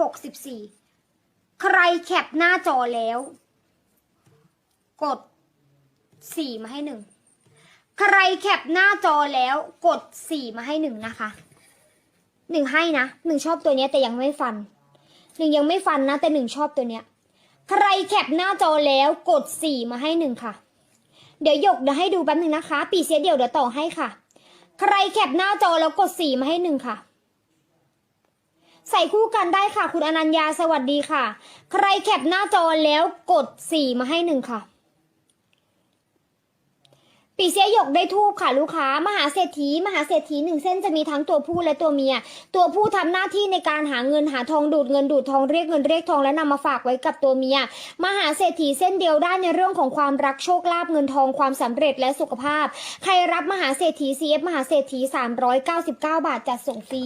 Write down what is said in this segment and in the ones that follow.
หกสิบสี่ใครแคปหน้าจอแล้ว กดสี่มาให้หนึ่ง ใครแคปหน้าจอแล้ว กดสี่มาให้หนึ่งนะคะหนึ่งให้นะหนึ่งชอบตัวเนี้ยแต่ยังไม่ฟันหนึ่งยังไม่ฟันนะ แต่หนึ่งชอบตัวเนี้ย ใครแคปหน้าจอแล้วกดสี่มาให้หนึ่งค่ะ เดี๋ยวหยกเดี๋ยวให้ดูแป๊บหนึ่งนะคะ ปีเสียเดียวเดี๋ยวต่อให้ค่ะ ใครแคปหน้าจอแล้วกดสี่มาให้หนึ่งค่ะ ใส่คู่กันได้ค่ะ คุณอนัญญาสวัสดีค่ะ ใครแคปหน้าจอแล้วกดสี่มาให้หนึ่งค่ะ ปีเสียหยกได้ทูบค่ะลูกค้ามหาเศรษฐีมหาเศรษฐีหนึ่งเส้นจะมีทั้งตัวผู้และตัวเมีย ตัวผู้ทำหน้าที่ในการหาเงินหาทองดูดเงินดูดทองเรียกเงินเรียกทองและนำมาฝากไว้กับตัวเมีย มหาเศรษฐีเส้นเดียวได้ในเรื่องของความรักโชคลาภเงินทองความสำเร็จและสุขภาพ ใครรับมหาเศรษฐี CF มหาเศรษฐี 399 บาทจัดส่งฟรี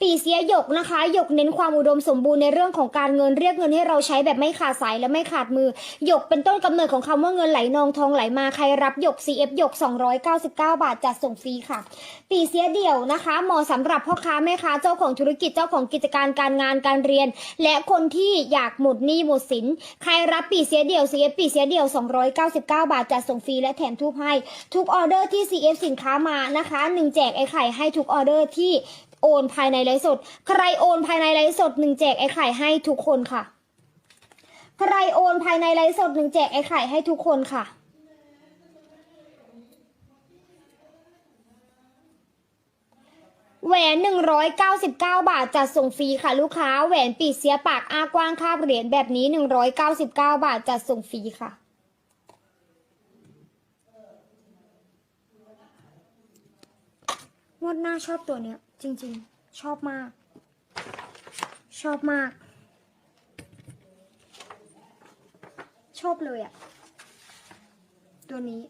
ปีเสียหยกนะคะหยกเน้นความอุดมสมบูรณ์ในเรื่องของการเงินเรียกเงินให้เราใช้แบบไม่ขาดสายและไม่ขาดมือหยกเป็นต้นกำเนิดของคำว่าเงินไหลนองทองไหลมาใครรับหยก CF หยก299 บาทจัดส่งฟรีค่ะ ปีเสียเดี่ยวนะคะ เหมาะสำหรับพ่อค้าแม่ค้าเจ้าของธุรกิจเจ้าของกิจการการงานการเรียน และคนที่อยากหมดหนี้หมดสิน ใครรับปีเสียเดี่ยว CF ปีเสียเดี่ยว 299 บาทจัดส่งฟรีและแถมทูบให้ทุกออเดอร์ที่ CF สินค้ามานะคะหนึ่งแจกไอ้ไข่ให้ทุกออเดอร์ที่โอนภายในไลฟ์สด ใครโอนภายในไลฟ์สดหนึ่งแจกไอ้ไข่ให้ทุกคนค่ะ ใครโอนภายในไลฟ์สดหนึ่งแจกไอ้ไข่ให้ทุกคนค่ะ แหวนหนึ่งร้อยเก้าสิบเก้าบาทจัดส่งฟรีค่ะ ลูกค้า แหวนปีเสียปากอ้ากว้างคาบเหรียญแบบนี้หนึ่งร้อยเก้าสิบเก้าบาทจัดส่งฟรีค่ะงดหน้าชอบตัวเนี้ย จริงๆ ชอบมาก ชอบมาก ชอบเลยอะตัวนี้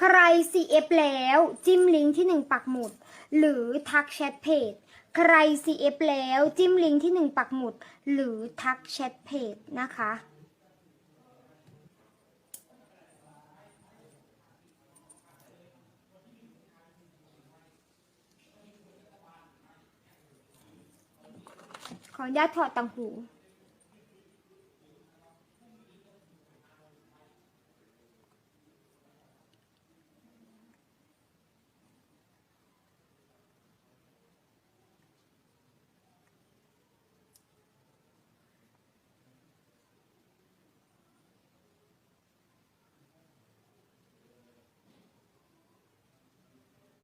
ใคร CF แล้วจิ้มลิงก์ที่หนึ่งปักหมุด หรือทักแชทเพจใคร CF แล้วจิ้มลิงก์ที่หนึ่งปักหมุด หรือทักแชทเพจนะคะขออนุญาตถอดตังหู